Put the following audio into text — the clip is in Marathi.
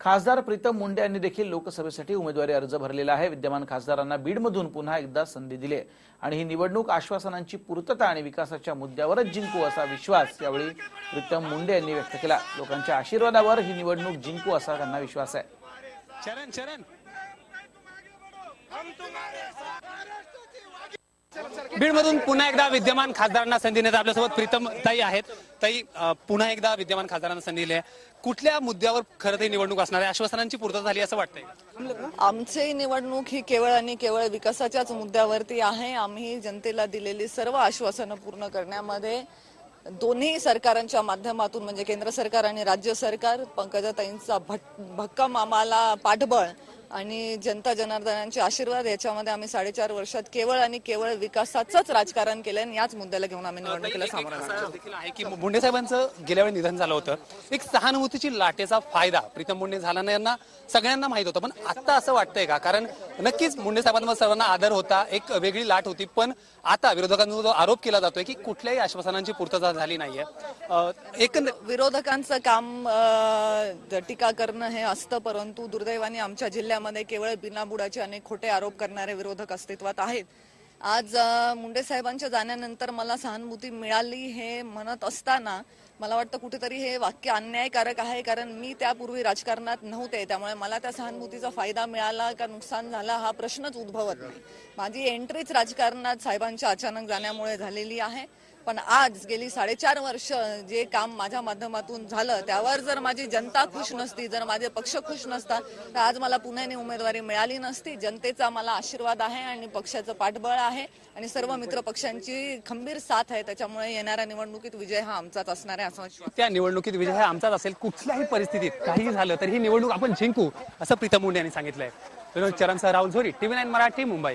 खासदार प्रीतम मुंडे यांनी देखील लोकसभेसाठी उमेदवारी अर्ज भरलेला आहे. विद्यमान खासदारांना बीडमधून पुन्हा एकदा संधी दिली आहे. आणि ही निवडणूक आश्वासनांची पूर्तता आणि विकासाच्या मुद्द्यावरच जिंकू असा विश्वास यावेळी प्रीतम मुंडे यांनी व्यक्त केला. लोकांच्या आशीर्वादावर ही निवडणूक जिंकू असा त्यांना विश्वास आहे. चरण चरण. बीडमधून पुन्हा एकदा विद्यमान खासदारांना संधी देण्यात आपल्यासोबत प्रीतम ताई आहेत. ताई पुन्हा एकदा विद्यमान खासदारांना संधी दिली आहे. कुठल्या मुद्द्यावर खरं ते निवडणूक असणार आहे? आश्वासनांची पूर्तता झाली असं वाटतंय. आमची निवडणूक ही केवळ आणि केवळ विकासाच्याच मुद्द्यावरती आहे. आम्ही जनतेला दिलेली सर्व आश्वासनं पूर्ण करण्यामध्ये दोन्ही सरकारांच्या माध्यमातून म्हणजे केंद्र सरकार आणि राज्य सरकार पंकजाताईंचा भट- भक्कम आम्हाला पाठबळ आणि जनता जनार्दनांचे आशीर्वाद याच्यामध्ये आम्ही साडेचार वर्षात केवळ आणि केवळ विकासाचंच राजकारण केलं आणि याच मुद्द्याला घेऊन आम्ही निवडणुकीला सामोरं आहे की मुंडे साहेबांचं गेल्या वेळी निधन झालं होतं. एक सहानुभूतीची लाटेचा फायदा प्रीतम मुंडे झाला नाही यांना सगळ्यांना माहीत होतं. पण आता असं वाटतंय का? कारण नक्कीच मुंडे साहेबांवर सर्वांना आदर होता एक वेगळी लाट होती. पण आता विरोधकांचा जो आरोप केला जातोय की कुठल्याही आश्वासनांची पूर्तता झाली नाहीये. एकंदर विरोधकांचं काम टीका करणं हे असतं परंतु दुर्दैवाने आमच्या जिल्ह्यामध्ये केवळ बिनाबुडाचे अनेक खोटे आरोप करणारे विरोधक अस्तित्वात आहेत. आज मुंडे साहेबांच्या जाण्यानंतर मला सहानुभूती मिळाली हे म्हणत असताना मला वाटतं कुठेतरी हे वाक्य अन्यायकारक आहे कारण मी त्यापूर्वी राजकारणात नव्हते. त्यामुळे मला त्या सहानुभूतीचा फायदा मिळाला का नुकसान झाला हा प्रश्नच उद्भवत नाही. माझी एंट्रीच राजकारणात साहेबांच्या अचानक जाण्यामुळे झालेली आहे. पण आज गेली साडेचार वर्ष जे काम माझ्या माध्यमातून झालं त्यावर जर माझी जनता खुश नसती जर माझे पक्ष खुश नसता तर आज मला पुण्याने उमेदवारी मिळाली नसती. जनतेचा मला आशीर्वाद आहे आणि पक्षाचं पाठबळ आहे आणि सर्व मित्र पक्षांची खंबीर साथ आहे. त्याच्यामुळे येणाऱ्या निवडणुकीत विजय हा आमचाच असणार आहे असं त्या निवडणुकीत विजय हा आमचाच असेल. कुठल्याही परिस्थितीत काही झालं तर ही निवडणूक आपण जिंकू असं प्रीतम मुंडे यांनी सांगितलंय. विनोद चरणसह राहुल झोरी टीव्ही नाईन मराठी मुंबई.